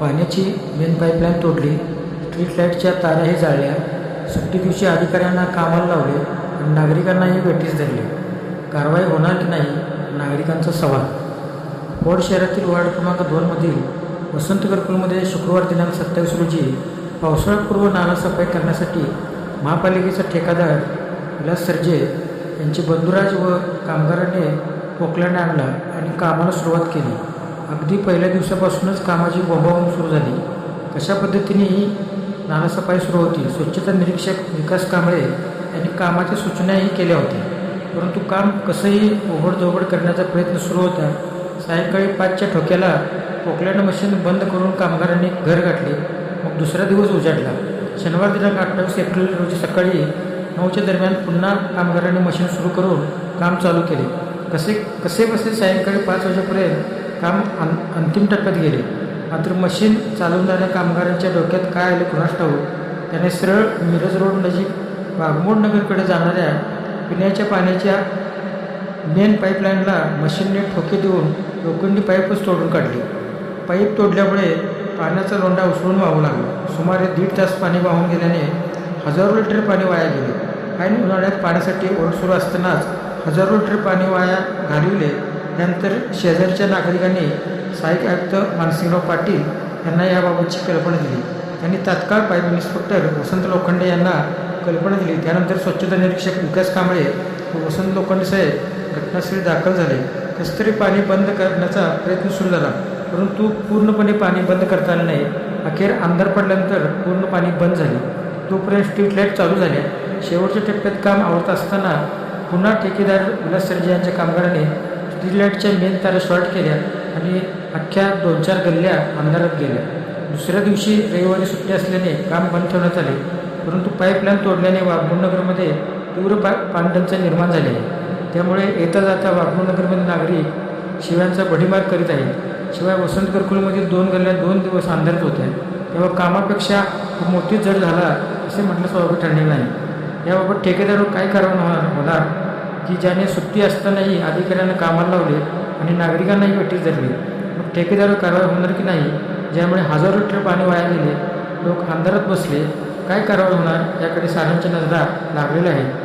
पाण्याची main pipeline तोडली. Street लाईटच्या ताराही जाळल्या. सुट्टी दिवशी अधिकाऱ्यांना कामाला लावले आणि नागरिकांनाही वेठीस धरले. कारवाई होणार की नाही नागरिकांचा सवाल. फोर्ड शहरातील वार्ड क्रमांक दोनमधील वसंत घरकुलमध्ये शुक्रवार दिनांक सत्तावीस रोजी पावसाळ्यापूर्व नालासफाई करण्यासाठी महापालिकेचा ठेकादार विलास सर्जे यांचे बंधुराज व कामगारांनी पोकल्याने आणला आणि कामाला सुरुवात केली. अगदी पहिल्या दिवसापासूनच कामाची बोंबावून सुरू झाली. कशा पद्धतीने ही नालासफाई सुरू होती. स्वच्छता निरीक्षक विकास कांबळे यांनी कामाच्या सूचनाही केल्या होत्या. परंतु काम कसंही ओघडधोगड करण्याचा प्रयत्न सुरू होता. सायंकाळी पाचच्या ठोक्याला पोकल्यानं मशीन बंद करून कामगारांनी घर गाठले. मग दुसरा दिवस उजाडला. शनिवार दिनांक अठ्ठावीस एप्रिल रोजी सकाळी नऊच्या दरम्यान पुन्हा कामगारांनी मशीन सुरू करून काम चालू केले. कसे कसे बसे सायंकाळी पाच वाजेपर्यंत? काम अं अंतिम टप्प्यात गेले. मात्र मशीन चालवणाऱ्या कामगारांच्या डोक्यात काय आले कुणास ठाऊक? त्याने सरळ मिरज रोड नजीक वाघमोड नगरकडे जाणाऱ्या पिण्याच्या पाण्याच्या मेन पाईपलाईनला मशीनने ठोके देऊन लोखंडी पाईपच तोडून काढली. पाईप तोडल्यामुळे पाण्याचा लोंढा उसळून वाहू लागला. सुमारे दीड तास पाणी वाहून गेल्याने हजारो लिटर पाणी वाया गेले. आणि उन्हाळ्यात पाण्यासाठी ओढ सुरू असतानाच हजारो लिटर पाणी वाया घालविले त्यानंतर शेजारच्या नागरिकांनी सहाय्यक आयुक्त मानसिंगराव पाटील यांना याबाबतची कल्पना दिली. त्यांनी तात्काळ पाईप इन्स्पेक्टर वसंत लोखंडे यांना कल्पना दिली. त्यानंतर स्वच्छता निरीक्षक विकास कांबळे व वसंत लोखंडे साहेब घटनास्थळी दाखल झाले. कसतरी पाणी बंद करण्याचा प्रयत्न सुरू झाला परंतु पूर्णपणे पाणी बंद करता आले नाही. अखेर अंधार पडल्यानंतर पूर्ण पाणी बंद झाले. तोपर्यंत स्ट्रीट लाइट चालू झाल्या शेवटच्या टप्प्यात काम आवडत असताना पुन्हा ठेकेदार विलास सर्जे यांच्या कामगाराने स्ट्रीट मेन तारा शॉर्ट केल्या आणि अख्ख्या दोन चार गल्ल्या अंधारात गेल्या. दुसऱ्या दिवशी रविवारी सुट्टी असल्याने काम बंद ठेवण्यात आले परंतु पाईपलाईन तोडल्याने वाघमोडनगरमध्ये तीव्र पा पाणटंचाई निर्माण झाली. आहे त्यामुळे येता जाता वाघमोडनगरमधील नागरिक शिव्यांचा भडीमार करीत आहेत. शिवाय वसंत घरकुलमधील दोन गल्ल्या दोन दिवस अंधारात होत्या. तेव्हा कामापेक्षा खूप मोठी जड झाला असे म्हटलं स्वाभाविक ठरले नाही. याबाबत ठेकेदार काय कारवाई होणार होणार की ज्याने सुट्टी असतानाही अधिकाऱ्यांना कामाला लावले आणि नागरिकांनाही वेठीस धरले. मग ठेकेदार कारवाई होणार की नाही ज्यामुळे हजारो लिटर पाणी वाया गेले लोक अंधारात बसले काय कारवाई होणार याकडे साऱ्यांच्या नजरा लागलेल्या आहेत